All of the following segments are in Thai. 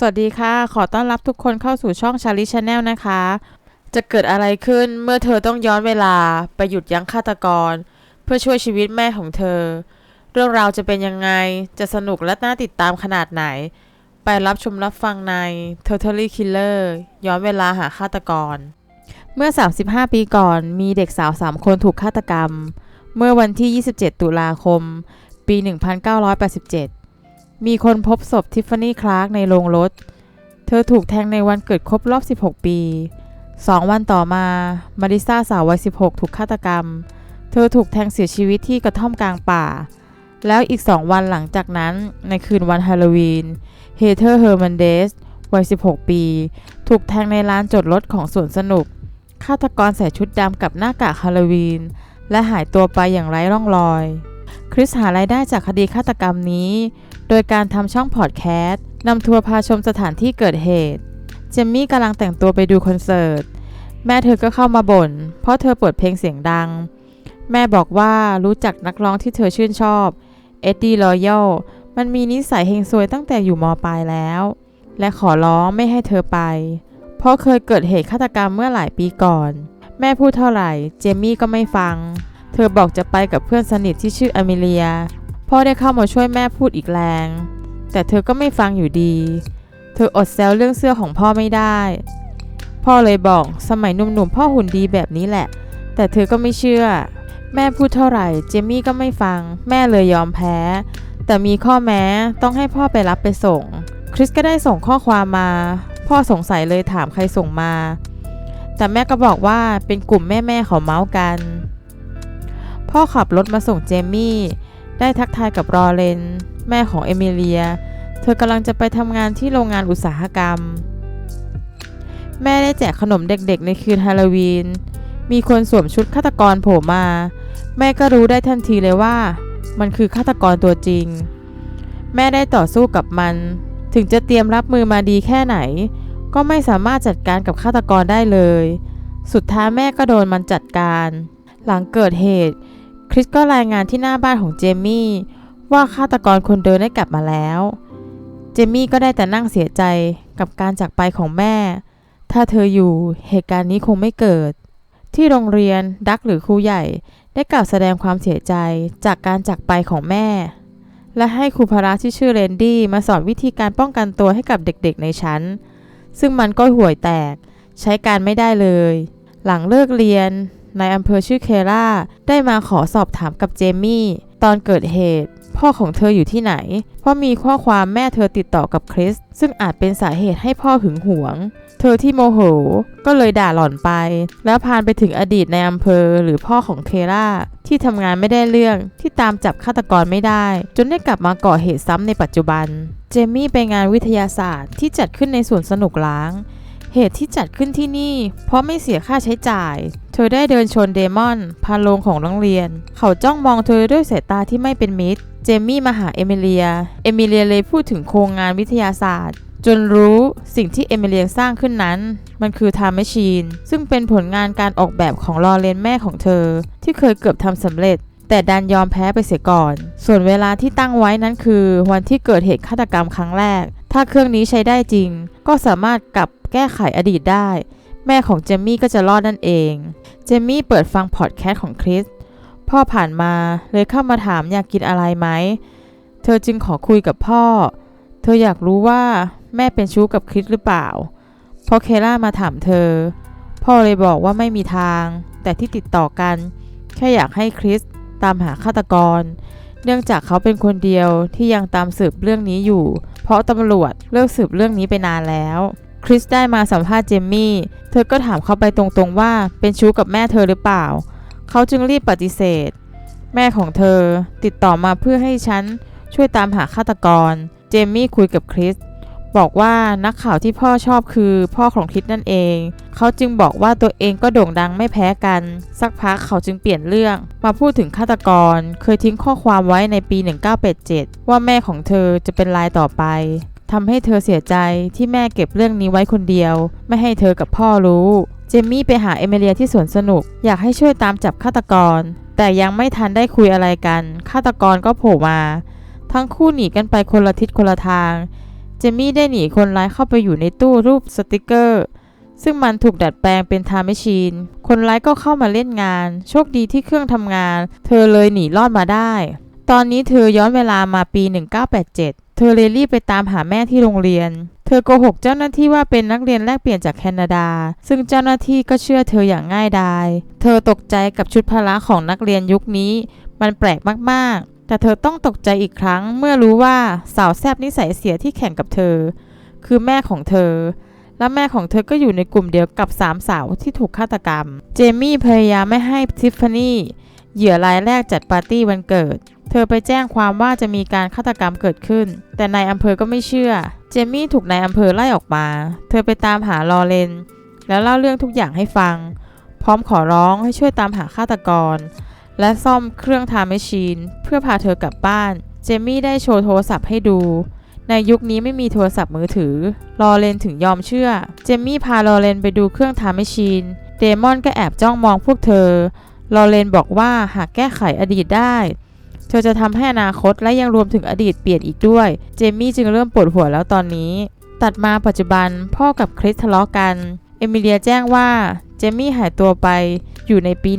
สวัสดีค่ะ ขอต้อนรับทุกคนเข้าสู่ช่องชาลิชาแนลนะคะ จะเกิดอะไรขึ้นเมื่อเธอต้องย้อนเวลาไปหยุดยั้งฆาตกร เพื่อช่วยชีวิตแม่ของเธอ เรื่องราวจะเป็นยังไง จะสนุกและน่าติดตามขนาดไหน ไปรับชมรับฟังใน Totally Killer ย้อนเวลาหาฆาตกร เมื่อ 35 ปีก่อนมีเด็กสาว 3 คนถูกฆาตกรรม เมื่อวันที่ 27 ตุลาคม ปี 1987 มีคนพบศพทิฟฟานี่คลาร์กในโรงรถ เธอถูกแทงในวันเกิดครบรอบ 16 ปี 2 วันต่อมา มาริซาสาววัย 16 ถูกฆาตกรรม เธอถูกแทงเสียชีวิตที่กระท่อมกลางป่า แล้วอีก 2 วันหลังจากนั้น ในคืนวันฮาโลวีน เฮเธอร์ เฮอร์มันเดส วัย 16 ปี ถูกแทงในร้านจอดรถของสวนสนุก ฆาตกรใส่ชุดดำกับหน้ากากฮาโลวีน และหายตัวไปอย่างไร้ร่องรอย คริสหารายได้จากคดีฆาตกรรมนี้ โดยการทำช่องพอดแคสต์นำทัวร์พาชมสถานที่เกิดเหตุเจมมี่กำลังแต่งตัวไปดูคอนเสิร์ต แม่เธอก็เข้ามาบ่น เพราะเธอเปิดเพลงเสียงดัง แม่บอกว่ารู้จักนักร้องที่เธอชื่นชอบ เอ็ดดี้รอยัลมันมีนิสัยเฮงซวยตั้งแต่อยู่มปลายแล้ว และขอร้องไม่ให้เธอไป เพราะเคยเกิดเหตุฆาตกรรมเมื่อหลายปีก่อน แม่พูดเท่าไหร่ เจมี่ก็ไม่ฟัง เธอบอกจะไปกับเพื่อนสนิทที่ชื่ออเมเลีย พ่อได้เข้ามาช่วยแม่พูดอีกแรง แต่เธอก็ไม่ฟังอยู่ดี เธออดแซวเรื่องเสื้อของพ่อไม่ได้ พ่อเลยบอกสมัยหนุ่มๆพ่อหุ่นดีแบบนี้แหละ แต่เธอก็ไม่เชื่อ แม่พูดเท่าไหร่ เจมี่ก็ไม่ฟัง แม่เลยยอมแพ้ แต่มีข้อแม้ต้องให้พ่อไปรับไปส่ง คริสก็ได้ส่งข้อความมา พ่อสงสัยเลยถามใครส่งมา แต่แม่ก็บอกว่าเป็นกลุ่มแม่ๆเขาเมาส์กัน พ่อขับรถมาส่งเจมี่ ได้ทักทายกับรอเลน แม่ของเอมิเลีย เธอกำลังจะไปทำงานที่โรงงานอุตสาหกรรม แม่ได้แจกขนมเด็กๆ ในคืนฮาโลวีน มีคนสวมชุดฆาตกรโผล่มา แม่ก็รู้ได้ทันทีเลยว่า มันคือฆาตกรตัวจริง แม่ได้ต่อสู้กับมัน ถึงจะเตรียมรับมือมาดีแค่ไหน ก็ไม่สามารถจัดการกับฆาตกรได้เลย สุดท้ายแม่ก็โดนมันจัดการ หลังเกิดเหตุ คริสก็รายงานที่หน้าบ้านของเจมี่ ว่าฆาตกรคนเดิมได้กลับมาแล้ว เจมี่ก็ได้แต่นั่งเสียใจกับการจากไปของแม่ ถ้าเธออยู่เหตุการณ์นี้คงไม่เกิด ที่โรงเรียนดักหรือครูใหญ่ได้กล่าวแสดงความเสียใจจากการจากไปของแม่ และให้ครูพระที่ชื่อเรนดี้มาสอนวิธีการป้องกันตัวให้กับเด็กๆในชั้น ซึ่งมันก็ห่วยแตก ใช้การไม่ได้เลย หลังเลิกเรียน นายอำเภอชื่อเคล่าได้มาขอสอบถามกับเจมี่ ตอนเกิดเหตุ พ่อของเธออยู่ที่ไหน เพราะมีข้อความแม่เธอติดต่อกับคริส ซึ่งอาจเป็นสาเหตุให้พ่อหึงหวง เธอที่โมโห ก็เลยด่าหล่อนไป แล้วพานไปถึงอดีตในอำเภอหรือพ่อของเคล่าที่ทำงานไม่ได้เรื่องที่ตามจับฆาตกรไม่ได้ จนได้กลับมาก่อเหตุซ้ำในปัจจุบัน เจมี่ไปงานวิทยาศาสตร์ที่จัดขึ้นในสวนสนุกล้าง เหตุที่จัดขึ้นที่นี่ เพราะไม่เสียค่าใช้จ่าย เธอได้เดินชนเดมอน พาโลงของโรงเรียน เขาจ้องมองเธอด้วยสายตาที่ไม่เป็นมิตร เจมี่มาหาเอมิเลีย เอมิเลียเลยพูดถึงโครงงานวิทยาศาสตร์ จนรู้สิ่งที่เอมิเลียสร้างขึ้นนั้น มันคือทม์แมชชีน ซึ่งเป็นผลงานการออกแบบของลอเรนแม่ของเธอ ที่เคยเกือบทำสำเร็จแต่ดันยอมแพ้ไปเสียก่อน ส่วนเวลาที่ตั้งไว้นั้นคือ วันที่เกิดเหตุฆาตกรรมครั้งแรก ถ้าเครื่องนี้ใช้ได้จริง ก็สามารถกลับแก้ไขอดีตได้ แม่ของเจมมี่ก็จะรอดนั่นเอง เจมมี่เปิดฟังพอดแคสต์ของคริสพ่อผ่านมาเลยเข้ามาถามอยากกินอะไรไหม เธอจึงขอคุยกับพ่อ เธออยากรู้ว่าแม่เป็นชู้กับคริสหรือเปล่าพอเคล่ามาถามเธอ พ่อเลยบอกว่าไม่มีทาง แต่ที่ติดต่อกัน แค่อยากให้คริสตามหาฆาตกร เนื่องจากเขาเป็นคนเดียวที่ยังตามสืบเรื่องนี้อยู่ เพราะตำรวจเลิกสืบเรื่องนี้ไปนานแล้วคริสได้มาสัมภาษณ์เจมมี่ เธอก็ถามเขาไปตรงๆว่าเป็นชู้กับแม่เธอหรือเปล่า เขาจึงรีบปฏิเสธ แม่ของเธอติดต่อมาเพื่อให้ฉันช่วยตามหาฆาตกร เจมมี่คุยกับคริส บอกว่านักข่าวที่พ่อชอบคือพ่อของคริสนั่นเอง เขาจึงบอกว่าตัวเองก็โด่งดังไม่แพ้กัน สักพักเขาจึงเปลี่ยนเรื่อง มาพูดถึงฆาตกร เคยทิ้งข้อความไว้ในปี 1987 ว่าแม่ของเธอจะเป็นรายต่อไปทำให้เธอเสียใจที่แม่เก็บเรื่องนี้ไว้คนเดียว ไม่ให้เธอกับพ่อรู้ เจมมี่ไปหาเอเมเลียที่สวนสนุก อยากให้ช่วยตามจับฆาตกร แต่ยังไม่ทันได้คุยอะไรกันฆาตกรก็โผล่มา ทั้งคู่หนีกันไปคนละทิศคนละทาง เจมี่ได้หนีคนร้ายเข้าไปอยู่ในตู้รูปสติกเกอร์ ซึ่งมันถูกดัดแปลงเป็นทม์แมชชีน คนร้ายก็เข้ามาเล่นงาน โชคดีที่เครื่องทำงาน เธอเลยหนีรอดมาได้ ตอนนี้เธอย้อนเวลามาปี 1987 เธอเลยรีบไปตามหาแม่ที่โรงเรียน เธอโกหกเจ้าหน้าที่ว่าเป็นนักเรียนแลกเปลี่ยนจากแคนาดา ซึ่งเจ้าหน้าที่ก็เชื่อเธออย่างง่ายดาย เธอตกใจกับชุดพละของนักเรียนยุคนี้ มันแปลกมากๆ แต่เธอต้องตกใจอีกครั้งเมื่อรู้ว่าสาวแซบนิสัยเสียที่แข่งกับเธอ คือแม่ของเธอ และแม่ของเธอก็อยู่ในกลุ่มเดียวกับสามสาวที่ถูกฆาตกรรม เจมี่พยายามไม่ให้ทิฟฟานี่เหยื่อรายแรกจัดปาร์ตี้วันเกิด เธอไปแจ้งความว่าจะมีการฆาตกรรมเกิดขึ้น แต่นายอำเภอก็ไม่เชื่อ เจมี่ถูกนายอำเภอไล่ออกมา เธอไปตามหาลอเรนแล้วเล่าเรื่องทุกอย่างให้ฟัง พร้อมขอร้องให้ช่วยตามหาฆาตกร และซ่อมเครื่องทม์แมชชีน เพื่อพาเธอกลับบ้าน เจมี่ได้โชว์โทรศัพท์ให้ดู ในยุคนี้ไม่มีโทรศัพท์มือถือ ลอเรนถึงยอมเชื่อ เจมี่พาลอเรนไปดูเครื่องทม์แมชชีน เดมอนก็แอบจ้องมองพวกเธอ ลอเรนบอกว่าหากแก้ไขอดีตได้ เธอจะทำให้อนาคตและยังรวมถึงอดีตเปลี่ยนอีกด้วย เจมี่จึงเริ่มปวดหัวแล้วตอนนี้ ตัดมาปัจจุบันพ่อกับคริสทะเลาะกัน เอมิเลียแจ้งว่าเจมี่หายตัวไปอยู่ในปี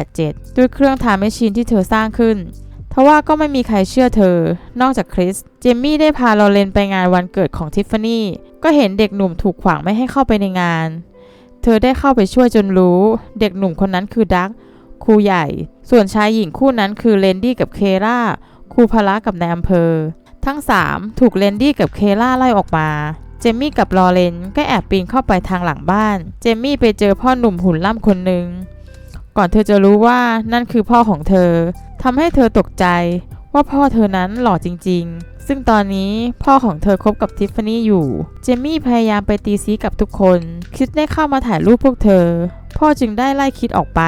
1987 ด้วยเครื่องทม์แมชชีนที่เธอสร้างขึ้นทว่าก็ไม่มีใครเชื่อเธอ นอกจากคริส เจมี่ได้พาลอเรนไปงานวันเกิดของทิฟฟานี่ ก็เห็นเด็กหนุ่มถูกขวางไม่ให้เข้าไปในงาน เธอได้เข้าไปช่วยจนรู้ เด็กหนุ่มคนนั้นคือดักครูใหญ่ ส่วนชายหญิงคู่นั้นคือเลนดี้กับเคล่า ครูพละกับนายอำเภอ ทั้ง 3 ถูกเลนดี้กับเคล่าไล่ออกมา เจมี่กับลอเรนก็แอบปีนเข้าไปทางหลังบ้าน เจมี่ไปเจอพ่อหนุ่มหุ่นล่ำคนหนึ่ง ก่อนเธอจะรู้ว่านั่นคือพ่อของเธอ ทำให้เธอตกใจว่าพ่อเธอนั้นหล่อจริง ๆ ซึ่งตอนนี้พ่อของเธอคบกับทิฟฟานี่อยู่ เจมี่พยายามไปตีซีกับทุกคน คิดได้เข้ามาถ่ายรูปพวกเธอ พ่อจึงได้ไล่คิดออกไป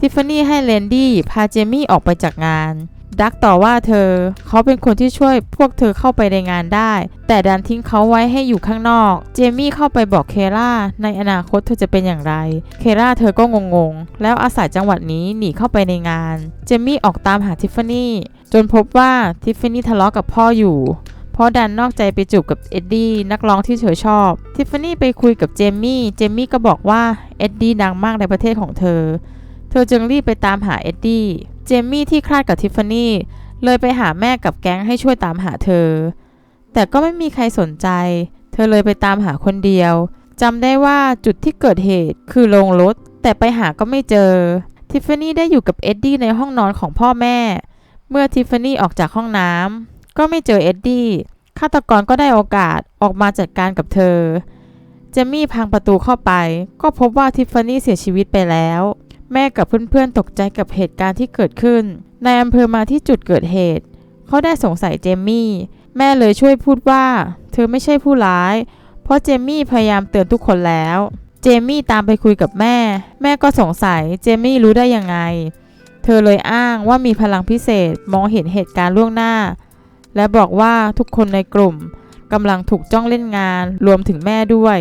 ทิฟฟานี่ให้เลนดี้พาเจมี่ออกไปจากงาน ดักต่อว่าเธอ เขาเป็นคนที่ช่วยพวกเธอเข้าไปในงานได้ แต่ดันทิ้งเขาไว้ให้อยู่ข้างนอก เจมี่เข้าไปบอกเคล่าในอนาคตเธอจะเป็นอย่างไร เคล่าเธอก็งงๆ แล้วอาศัยจังหวัดนี้หนีเข้าไปในงาน เจมี่ออกตามหาทิฟฟานี่จนพบว่าทิฟฟานี่ทะเลาะกับพ่ออยู่เพราะดันนอกใจไปจูบกับเอ็ดดี้นักร้องที่เธอชอบ ทิฟฟานี่ไปคุยกับเจมี่ เจมี่ก็บอกว่าเอ็ดดี้ดังมากในประเทศของเธอ เธอจึงรีบไปตามหาเอ็ดดี้ เจมี่ที่คลาดกับทิฟฟานี่เลยไปหาแม่กับแก๊งให้ช่วยตามหาเธอ แต่ก็ไม่มีใครสนใจ เธอเลยไปตามหาคนเดียวจำได้ว่าจุดที่เกิดเหตุคือโรงรถ แต่ไปหาก็ไม่เจอ ทิฟฟานี่ได้อยู่กับเอ็ดดี้ในห้องนอนของพ่อแม่ เมื่อทิฟฟานี่ออกจากห้องน้ำก็ไม่เจอเอ็ดดี้ฆาตกรก็ได้โอกาสออกมาจัดการกับเธอ เจมี่พังประตูเข้าไป ก็พบว่าทิฟฟานี่เสียชีวิตไปแล้ว แม่กับเพื่อนๆตกใจกับเหตุการณ์ที่เกิดขึ้น นายอำเภอมาที่จุดเกิดเหตุ เขาได้สงสัยเจมี่ แม่เลยช่วยพูดว่า เธอไม่ใช่ผู้ร้าย เพราะเจมี่พยายามเตือนทุกคนแล้ว เจมี่ตามไปคุยกับแม่ แม่ก็สงสัยเจมี่รู้ได้ยังไง เธอเลยอ้างว่ามีพลังพิเศษมองเห็นเหตุการณ์ล่วงหน้า และบอกว่าทุกคนในกลุ่มกำลังถูกจ้องเล่นงานรวมถึงแม่ด้วย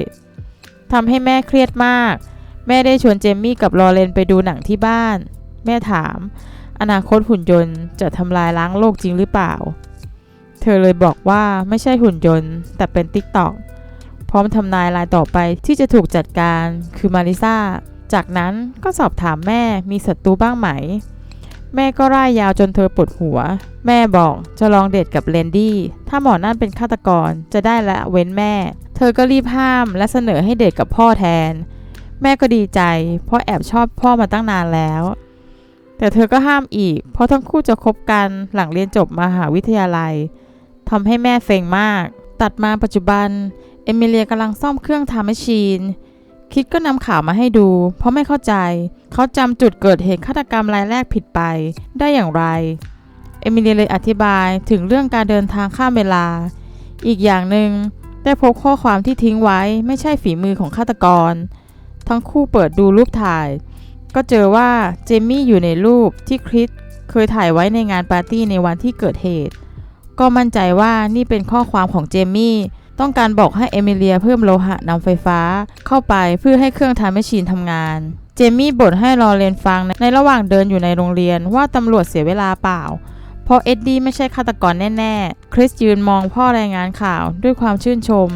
ทำให้แม่เครียดมาก แม่ได้ชวนเจมี่กับลอเรนไปดูหนังที่บ้าน แม่ถาม อนาคตหุ่นยนต์จะทำลายล้างโลกจริงหรือเปล่า เธอเลยบอกว่าไม่ใช่หุ่นยนต์ แต่เป็นติ๊กตอกพร้อมทำนายรายต่อไปที่จะถูกจัดการคือมาริซาจากนั้นก็สอบถามแม่มีศัตรูบ้างไหม แม่ก็ร่ายยาวจนเธอปวดหัว แม่บอกจะลองเดทกับเลนดี้ ถ้าหมอนั่นเป็นฆาตกรจะได้ละเว้นแม่ เธอก็รีบห้ามและเสนอให้เดทกับพ่อแทน แม่ก็ดีใจ เพราะแอบชอบพ่อมาตั้งนานแล้ว แต่เธอก็ห้ามอีก เพราะทั้งคู่จะคบกันหลังเรียนจบมหาวิทยาลัยทำให้แม่เฟงมาก ตัดมาปัจจุบัน เอมิเลียกำลังซ่อมเครื่องทำแมชชีน คิดก็นำข่าวมาให้ดู เพราะไม่เข้าใจ เขาจำจุดเกิดเหตุฆาตกรรมรายแรกผิดไปได้อย่างไร เอมิเลียเลยอธิบายถึงเรื่องการเดินทางข้ามเวลา อีกอย่างหนึ่งได้พบข้อความที่ทิ้งไว้ไม่ใช่ฝีมือของฆาตกร ทั้งคู่เปิดดูรูปถ่าย ก็เจอว่าเจมี่อยู่ในรูปที่คริสเคยถ่ายไว้ในงานปาร์ตี้ในวันที่เกิดเหตุ ก็มั่นใจว่านี่เป็นข้อความของเจมี่ต้องการบอกให้เอมิเลียเพิ่มโลหะนำไฟฟ้าเข้าไปเพื่อให้เครื่องทำแมชชีนทำงาน เจมี่บ่นให้ลอเรนฟังในระหว่างเดินอยู่ในโรงเรียนว่าตำรวจเสียเวลาเปล่า เพราะเอ็ดดี้ไม่ใช่ฆาตกรแน่ ๆ คริสยืนมองพ่อรายงานข่าวด้วยความชื่นชม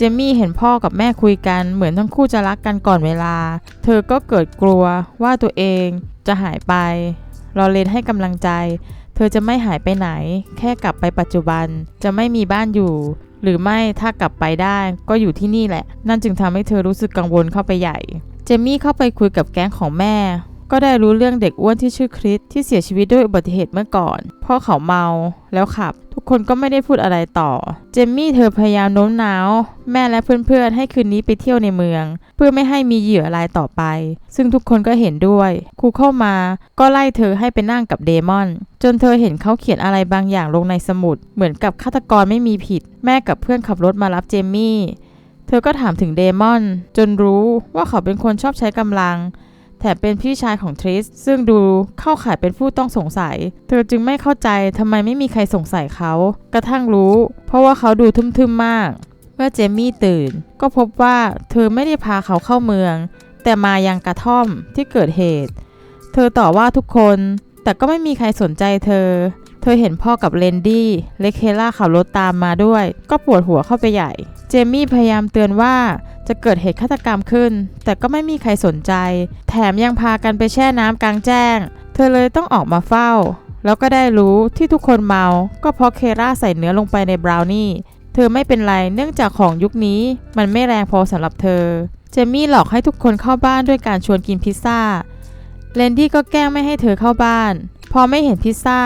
จมี่เห็นพ่อกับแม่คุยกันเหมือนทั้งคู่จะรักกันก่อนเวลา เธอก็เกิดกลัวว่าตัวเองจะหายไป ลอเรนให้กำลังใจ เธอจะไม่หายไปไหน แค่กลับไปปัจจุบัน จะไม่มีบ้านอยู่ หรือไม่ถ้ากลับไปได้ก็อยู่ที่นี่แหละ นั่นจึงทำให้เธอรู้สึกกังวลเข้าไปใหญ่ เจมี่เข้าไปคุยกับแก๊งของแม่ ก็ได้รู้เรื่องเด็กอ้วนที่ชื่อคริสที่เสียชีวิตด้วยอุบัติเหตุเมื่อก่อน พ่อเขาเมาแล้วขับ ทุกคนก็ไม่ได้พูดอะไรต่อ เจมมี่เธอพยายามโน้มน้าว แม่และเพื่อนๆ ให้คืนนี้ไปเที่ยวในเมือง เพื่อไม่ให้มีเหยื่อรายต่อไป ซึ่งทุกคนก็เห็นด้วยครูเข้ามาก็ไล่เธอให้ไปนั่งกับเดมอน จนเธอเห็นเขาเขียนอะไรบางอย่างลงในสมุด เหมือนกับฆาตกรไม่มีผิด แม่กับเพื่อนขับรถมารับเจมมี่เธอก็ถามถึงเดมอน จนรู้ว่าเขาเป็นคนชอบใช้กำลัง แถมเป็นพี่ชายของทริสซึ่งดูเข้าข่ายเป็นผู้ต้องสงสัย เธอจึงไม่เข้าใจทำไมไม่มีใครสงสัยเขา กระทั่งรู้ เพราะว่าเขาดูทึมๆมาก เมื่อเจมี่ตื่น ก็พบว่าเธอไม่ได้พาเขาเข้าเมือง แต่มายังกระท่อมที่เกิดเหตุ เธอต่อว่าทุกคน แต่ก็ไม่มีใครสนใจเธอ เธอเห็นพ่อกับเลนดี้และเคล่าขับรถตามมาด้วย ก็ปวดหัวเข้าไปใหญ่ เจมี่พยายามเตือนว่าจะเกิดเหตุฆาตกรรมขึ้น แต่ก็ไม่มีใครสนใจ แถมยังพากันไปแช่น้ำกลางแจ้ง เธอเลยต้องออกมาเฝ้า แล้วก็ได้รู้ที่ทุกคนเมา ก็เพราะเคล่าใส่เนื้อลงไปในบราวนี่ เธอไม่เป็นไรเนื่องจากของยุคนี้มันไม่แรงพอสำหรับเธอ เจมี่หลอกให้ทุกคนเข้าบ้านด้วยการชวนกินพิซซ่า เลนดี้ก็แกล้งไม่ให้เธอเข้าบ้าน พอไม่เห็นพิซซ่า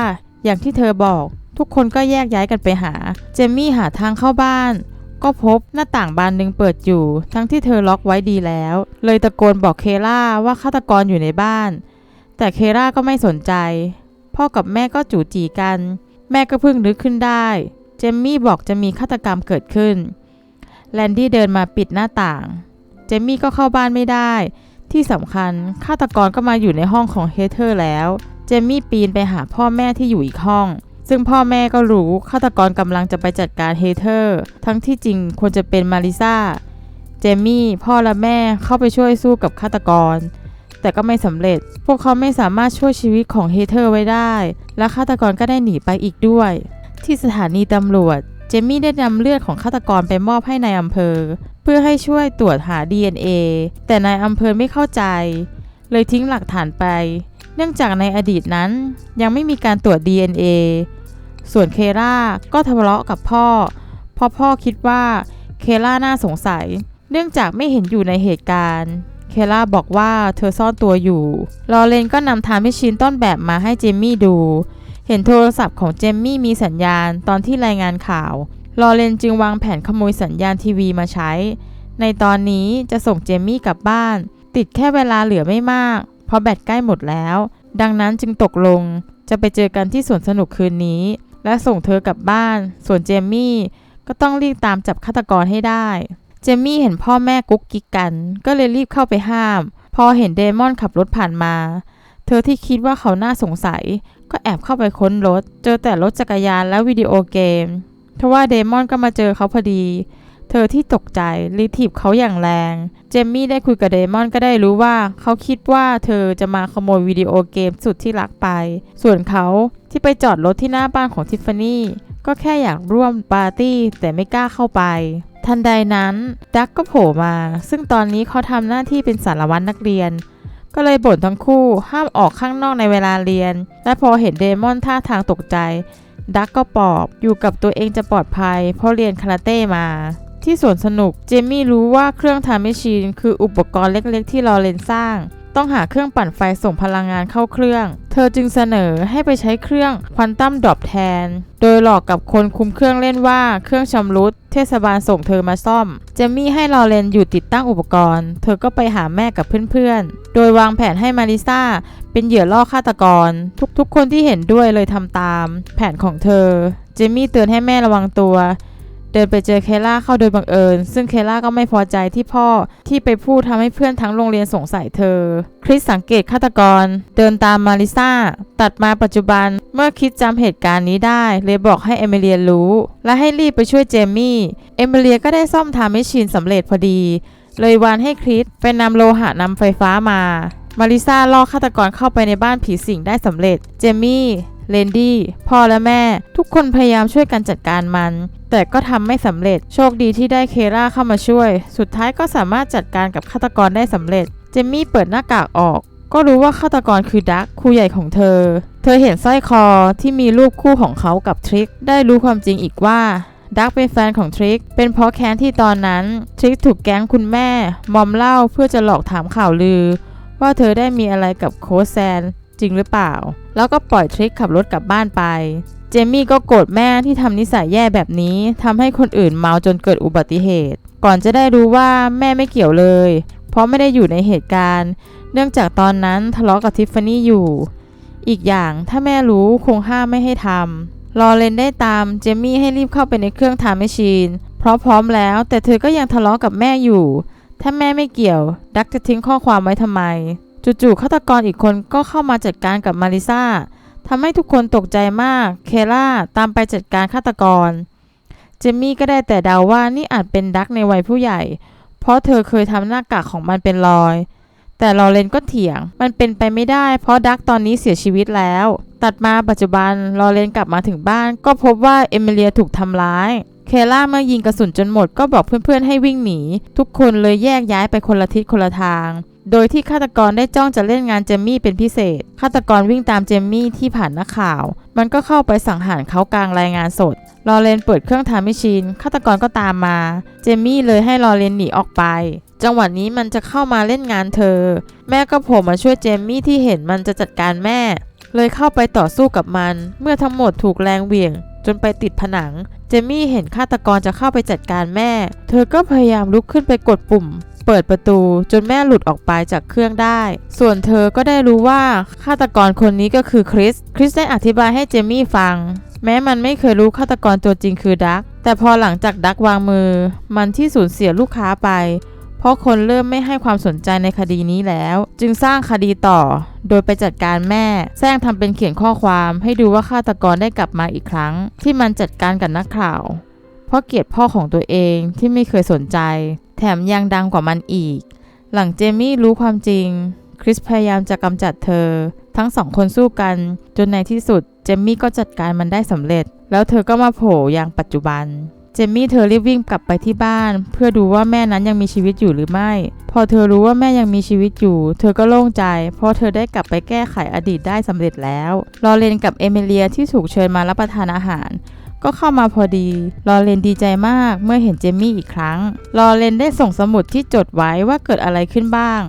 อย่างที่เธอบอก ทุกคนก็แยกย้ายกันไปหา เจมี่หาทางเข้าบ้าน ก็พบหน้าต่างบานหนึ่งเปิดอยู่ ทั้งที่เธอล็อกไว้ดีแล้ว เลยตะโกนบอกเคล่าว่าฆาตกรอยู่ในบ้าน แต่เคล่าก็ไม่สนใจ พ่อกับแม่ก็จู่จีกัน แม่ก็เพิ่งนึกขึ้นได้ เจมมี่บอกจะมีฆาตกรรมเกิดขึ้น แลนดี้เดินมาปิดหน้าต่าง เจมมี่ก็เข้าบ้านไม่ได้ ที่สำคัญฆาตกรก็มาอยู่ในห้องของเฮเธอร์แล้ว เจมมี่ปีนไปหาพ่อแม่ที่อยู่อีกห้อง ซึ่งพ่อแม่ก็รู้ฆาตกรกำลังจะไปจัดการเฮเธอร์ ทั้งที่จริงควรจะเป็นมาริซาเจมี่พ่อและแม่เข้าไปช่วยสู้กับฆาตกร แต่ก็ไม่สำเร็จ พวกเขาไม่สามารถช่วยชีวิตของเฮเธอร์ไว้ได้ และฆาตกรก็ได้หนีไปอีกด้วย ที่สถานีตำรวจเจมี่ได้นำเลือดของฆาตกรไปมอบให้ในายอำเภอ เพื่อให้ช่วยตรวจหา DNA แต่นายอำเภอไม่เข้าใจ เลยทิ้งหลักฐานไป เนื่องจากในอดีตนั้นยังไม่มีการตรวจ DNA ส่วนเคล่าก็ทะเลาะกับพ่อเพราะพ่อคิดว่าเคล่าน่าสงสัย เนื่องจากไม่เห็นอยู่ในเหตุการณ์ เคล่าบอกว่าเธอซ่อนตัวอยู่ ลอเรนก็นำทามให้ชินต้นแบบมาให้เจมมี่ดู เห็นโทรศัพท์ของเจมมี่มีสัญญาณตอนที่รายงานข่าว ลอเรนจึงวางแผนขโมยสัญญาณทีวีมาใช้ ในตอนนี้จะส่งเจมมี่กลับบ้าน ติดแค่เวลาเหลือไม่มาก เพราะแบตใกล้หมดแล้ว ดังนั้นจึงตกลง จะไปเจอกันที่สวนสนุกคืนนี้ และส่งเธอกลับบ้าน ส่วนเจมมี่ก็ต้องรีบตามจับฆาตกรให้ได้ เจมมี่เห็นพ่อแม่กุ๊กกิ๊กกัน ก็เลยรีบเข้าไปห้าม พอเห็นเดมอนขับรถผ่านมา เธอที่คิดว่าเขาน่าสงสัย ก็แอบเข้าไปค้นรถ เจอแต่รถจักรยานและวิดีโอเกมทว่าเดมอนก็มาเจอเขาพอดี ธอที่ตกใจรีบถีบเขาอย่างแรง เจมมี่ได้คุยกับเดมอนก็ได้รู้ว่า เขาคิดว่าเธอจะมาขโมยวิดีโอเกมสุดที่รักไป ส่วนเขาที่ไปจอดรถที่หน้าบ้านของทิฟฟานี่ก็แค่อยากร่วมปาร์ตี้แต่ไม่กล้าเข้าไป ทันใดนั้นดักก็โผล่มา ซึ่งตอนนี้เขาทำหน้าที่เป็นสารวัตรนักเรียน ก็เลยบ่นทั้งคู่ห้ามออกข้างนอกในเวลาเรียน และพอเห็นเดมอนท่าทางตกใจดักก็ปอบอยู่กับตัวเองจะปลอดภัย เพราะเรียนคาราเต้มา ที่สวนสนุก เจมี่รู้ว่าเครื่องทำแมชชีนคืออุปกรณ์เล็กๆ ที่ลอเรนสร้าง ต้องหาเครื่องปั่นไฟส่งพลังงานเข้าเครื่อง เธอจึงเสนอให้ไปใช้เครื่องควอนตัมดรอปแทน โดยหลอกกับคนคุมเครื่องเล่นว่าเครื่องชำรุด เทศบาลส่งเธอมาซ่อม เจมี่ให้ลอเรนอยู่ติดตั้งอุปกรณ์ เธอก็ไปหาแม่กับเพื่อนๆ โดยวางแผนให้มาริซาเป็นเหยื่อล่อฆาตกร ทุกๆ คนที่เห็นด้วยเลยทำตาม แผนของเธอ เจมี่เตือนให้แม่ระวังตัว เดินไปเจอเคล่าเข้าโดยบังเอิญ ซึ่งเคล่าก็ไม่พอใจที่พ่อที่ไปพูดทำให้เพื่อนทั้งโรงเรียนสงสัยเธอ คริสสังเกตฆาตกร เดินตามมาริซาตัดมาปัจจุบันเมื่อคิดจำเหตุการณ์นี้ได้ เลยบอกให้เอมิเลียรู้ และให้รีบไปช่วยเจมี่เอมิเลียก็ได้ซ่อมทำให้ชินสำเร็จพอดี เลยวานให้คริสไปนำโลหะนำไฟฟ้ามามาริซาล่อฆาตกรเข้าไปในบ้านผีสิงได้สำเร็จ เจมี่ เลนดี้ พ่อและแม่ ทุกคนพยายามช่วยกันจัดการมัน แต่ก็ทำไม่สำเร็จ โชคดีที่ได้เคราเข้ามาช่วย สุดท้ายก็สามารถจัดการกับฆาตกรได้สำเร็จ เจมมี่เปิดหน้ากากออก ก็รู้ว่าฆาตกรคือดักครูใหญ่ของเธอ เธอเห็นสร้อยคอที่มีรูปคู่ของเขากับทริก ได้รู้ความจริงอีกว่าดักเป็นแฟนของทริก เป็นเพราะแค้นที่ตอนนั้น ทริกถูกแก๊งคุณแม่ มอมเล่าเพื่อจะหลอกถามข่าวลือ ว่าเธอได้มีอะไรกับโค้ชแซนจริงหรือเปล่า แล้วก็ปล่อยทริกขับรถกลับบ้านไป จมี่ก็โกรธแม่ที่ทำนิสัยแย่แบบนี้ทำให้คนอื่นเมาจนเกิดอุบัติเหตุ ก่อนจะได้รู้ว่าแม่ไม่เกี่ยวเลย เพราะไม่ได้อยู่ในเหตุการณ์ เนื่องจากตอนนั้นทะเลาะกับทิฟฟานี่อยู่ อีกอย่างถ้าแม่รู้คงห้ามไม่ให้ทำรอเลนได้ตามเจมี่ให้รีบเข้าไปในเครื่องทำแมชชีน เพราะพร้อมแล้วแต่เธอก็ยังทะเลาะกับแม่อยู่ ถ้าแม่ไม่เกี่ยว ดักจะทิ้งข้อความไว้ทำไม จู่ๆฆาตกรอีกคนก็เข้ามาจัดการกับมาริซา ทำให้ทุกคนตกใจมาก เคล่าตามไปจัดการฆาตกร เจมี่ก็ได้แต่เดาว่านี่อาจเป็นดักในวัยผู้ใหญ่ เพราะเธอเคยทำหน้ากากของมันเป็นรอย แต่ลอเรนก็เถียง มันเป็นไปไม่ได้ เพราะดักตอนนี้เสียชีวิตแล้ว ตัดมาปัจจุบันลอเรนกลับมาถึงบ้าน ก็พบว่าเอมิเลียถูกทำร้าย เคล่าเมื่อยิงกระสุนจนหมดก็บอกเพื่อนๆให้วิ่งหนี ทุกคนเลยแยกย้ายไปคนละทิศคนละทาง โดยที่ฆาตกรได้จ้องจะเล่นงานเจมมี่เป็นพิเศษ ฆาตกรวิ่งตามเจมมี่ที่ผ่านนักข่าว มันก็เข้าไปสังหารเขากลางรายงานสด ลอเรนเปิดเครื่องทำมชชีนฆาตกรก็ตามมา เจมมี่เลยให้ลอเรนหนีออกไป จังหวะนี้มันจะเข้ามาเล่นงานเธอ แม่ก็โผล่มาช่วยเจมมี่ที่เห็นมันจะจัดการแม่ เลยเข้าไปต่อสู้กับมัน เมื่อทั้งหมดถูกแรงเหวี่ยง จนไปติดผนัง เจมี่เห็นฆาตกรจะเข้าไปจัดการแม่ เธอก็พยายามลุกขึ้นไปกดปุ่ม เปิดประตูจนแม่หลุดออกไปจากเครื่องได้ ส่วนเธอก็ได้รู้ว่าฆาตกรคนนี้ก็คือคริส คริสได้อธิบายให้เจมี่ฟัง แม้มันไม่เคยรู้ฆาตกรตัวจริงคือดัก แต่พอหลังจากดักวางมือ มันที่สูญเสียลูกค้าไป ราะคนเริ่มไม่ให้ความสนใจในคดีนี้แล้ว จึงสร้างคดีต่อ โดยไปจัดการแม่แซงทำเป็นเขียนข้อความให้ดูว่าฆาตกรได้กลับมาอีกครั้ง ที่มันจัดการกับนักข่าว เพราะเกลียดพ่อของตัวเองที่ไม่เคยสนใจ แถมยังดังกว่ามันอีก หลังเจมี่รู้ความจริง คริสพยายามจะกำจัดเธอ ทั้งสองคนสู้กัน จนในที่สุดเจมี่ก็จัดการมันได้สำเร็จ แล้วเธอก็มาโผล่อย่างปัจจุบัน เจมี่เธอรีบวิ่งกลับไปที่บ้าน เพื่อดูว่าแม่นั้นยังมีชีวิตอยู่หรือไม่ พอเธอรู้ว่าแม่ยังมีชีวิตอยู่ เธอก็โล่งใจ เพราะเธอได้กลับไปแก้ไขอดีตได้สำเร็จแล้วลอเรนกับเอมิเลียที่ถูกเชิญมารับประทานอาหารก็เข้ามาพอดี ลอเรนดีใจมากเมื่อเห็นเจมี่อีกครั้ง ลอเรนได้ส่งสมุดที่จดไว้ว่าเกิดอะไรขึ้นบ้าง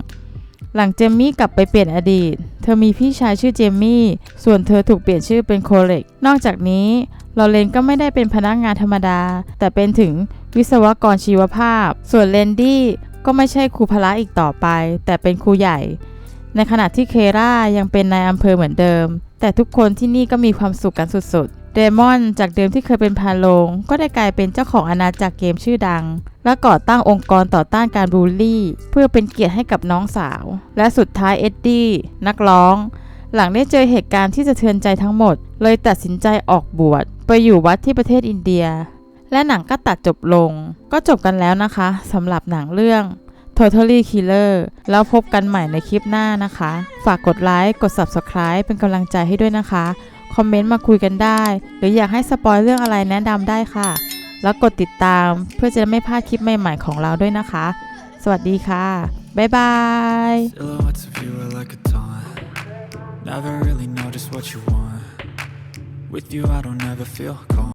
หลังเจมี่กลับไปเปลี่ยนอดีต เธอมีพี่ชายชื่อเจมมี่ ส่วนเธอถูกเปลี่ยนชื่อเป็นโคเล็ก นอกจากนี้ ลอเรนก็ไม่ได้เป็นพนักงานธรรมดา แต่เป็นถึงวิศวกรชีวภาพ ส่วนเลนดี้ก็ไม่ใช่ครูพละอีกต่อไป แต่เป็นครูใหญ่ ในขณะที่เครายังเป็นนายอำเภอเหมือนเดิม แต่ทุกคนที่นี่ก็มีความสุขกันสุดๆ เดมอนจากเดิมที่เคยเป็นพาโลง ก็ได้กลายเป็นเจ้าของอาณาจักรเกมชื่อดัง และก่อตั้งองค์กรต่อต้านการบูลลี่ เพื่อเป็นเกียรติให้กับน้องสาว และสุดท้ายเอ็ดดี้นักร้อง หลังได้เจอเหตุการณ์ที่สะเทือนใจทั้งหมด เลยตัดสินใจออกบวช ไปอยู่วัดที่ประเทศอินเดีย และหนังก็ตัดจบลง ก็จบกันแล้วนะคะสำหรับหนังเรื่อง Totally Killer แล้วพบกันใหม่ในคลิปหน้านะคะ ฝากกดไลค์กด Subscribe เป็นกำลังใจให้ด้วยนะคะ คอมเมนต์มาคุยกันได้ หรืออยากให้สปอยเรื่องอะไรแนะนำได้ค่ะ แล้วกดติดตามเพื่อจะไม่พลาดคลิปใหม่ ๆ ของเราด้วยนะคะ สวัสดีค่ะ บ๊ายบาย Never really know just what you want. With you, I don't ever feel calm.